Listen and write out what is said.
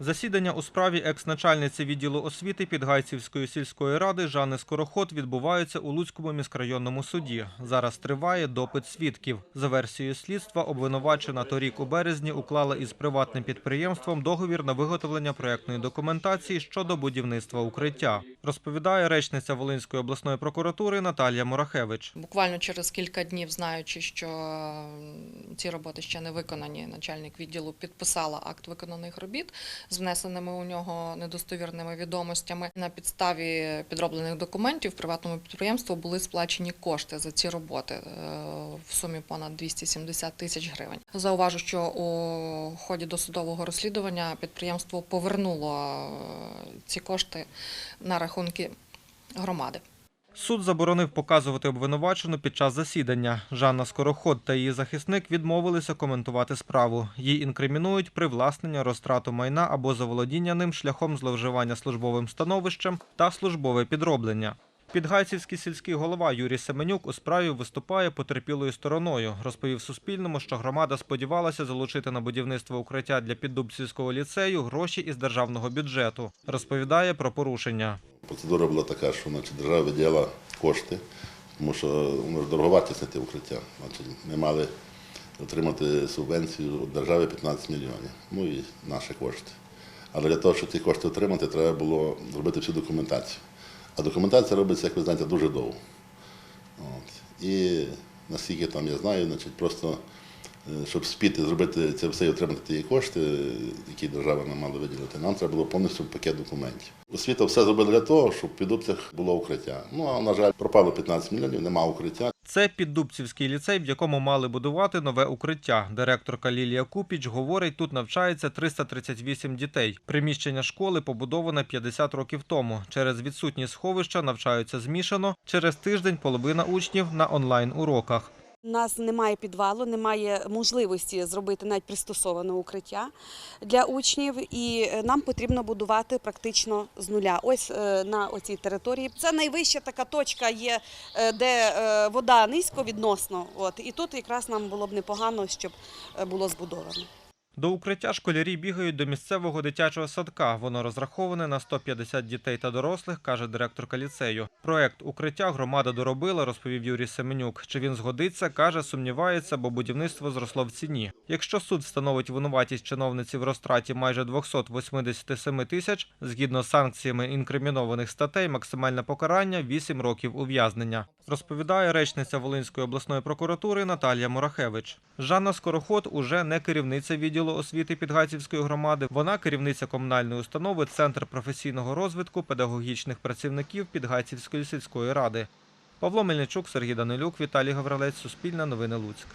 Засідання у справі екс-начальниці відділу освіти Підгайцівської сільської ради Жанни Скороход відбувається у Луцькому міськрайонному суді. Зараз триває допит свідків. За версією слідства, обвинувачена торік у березні уклала із приватним підприємством договір на виготовлення проектної документації щодо будівництва укриття. Розповідає речниця Волинської обласної прокуратури Наталія Мурахевич. Буквально через кілька днів, знаючи, що ці роботи ще не виконані, начальник відділу підписала акт виконаних робіт з внесеними у нього недостовірними відомостями. На підставі підроблених документів приватному підприємству були сплачені кошти за ці роботи е, в сумі понад 270 тисяч гривень. Зауважу, що у ході досудового розслідування підприємство повернуло е, ці кошти на рахунки громади. Суд заборонив показувати обвинувачену під час засідання. Жанна Скороход та її захисник відмовилися коментувати справу. Їй інкримінують привласнення, розтрату майна або заволодіння ним шляхом зловживання службовим становищем та службове підроблення. Підгайцівський сільський голова Юрій Семенюк у справі виступає потерпілою стороною. Розповів Суспільному, що громада сподівалася залучити на будівництво укриття для піддубцівського ліцею гроші із державного бюджету. Розповідає про порушення. Процедура була така, що значить, держава виділа кошти, тому що ну, ж дороговартісне те укриття. Значить, ми мали отримати субвенцію від держави 15 мільйонів, ну і наші кошти. Але для того, щоб ці кошти отримати, треба було зробити всю документацію. А документація робиться, як ви знаєте, дуже довго. От. І наскільки там я знаю, значить, просто щоб спіти зробити це все і отримати ті кошти, які держава нам мала виділити, нам треба було повністю пакет документів. Освіта все зробила для того, щоб під Дубцях було укриття. Ну а на жаль, пропало 15 мільйонів, нема укриття. Це піддубцівський ліцей, в якому мали будувати нове укриття. Директорка Лілія Купіч говорить, тут навчається 338 дітей. Приміщення школи побудоване 50 років тому. Через відсутність сховища навчаються змішано. Через тиждень половина учнів на онлайн-уроках. У нас немає підвалу, немає можливості зробити навіть пристосоване укриття для учнів, і е, нам потрібно будувати практично з нуля. Ось е, на оцій території. Це найвища така точка є, е, де вода низько відносно. От і тут якраз нам було б непогано, щоб було збудовано. До укриття школярі бігають до місцевого дитячого садка. Воно розраховане на 150 дітей та дорослих, каже директорка ліцею. Проект укриття громада доробила, розповів Юрій Семенюк. Чи він згодиться, каже, сумнівається, бо будівництво зросло в ціні. Якщо суд встановить винуватість чиновниці в розтраті майже 287 тисяч, згідно з санкціями інкримінованих статей, максимальне покарання 8 років ув'язнення. Розповідає речниця Волинської обласної прокуратури Наталія Мурахевич. Жанна Скороход уже не керівниця відділу освіти Підгайцівської громади. Вона керівниця комунальної установи Центр професійного розвитку педагогічних працівників Підгайцівської сільської ради. Павло Мельничук, Сергій Данилюк, Віталій Гаврилець, Суспільне новини Луцьк.